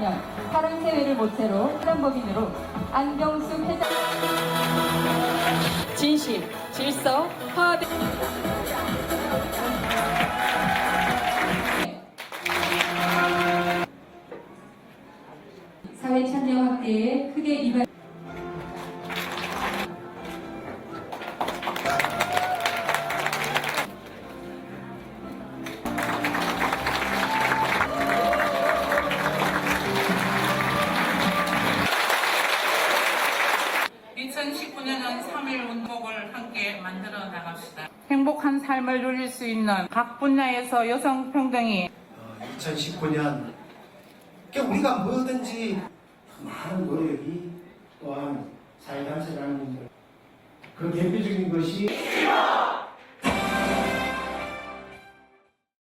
2013년 파란새해를 모태로 회장법인으로 안경숙 회장. 진실, 질서, 화합 사회 참여 확대에 크게 이발 은 3일 운동을 함께 만들어 나갑시다. 행복한 삶을 누릴 수 있는 각 분야에서 여성 평등이 2019년 그러니까 우리가 뭐든지 많은 노력이 또한 사회단체라는 그 대표적인 것이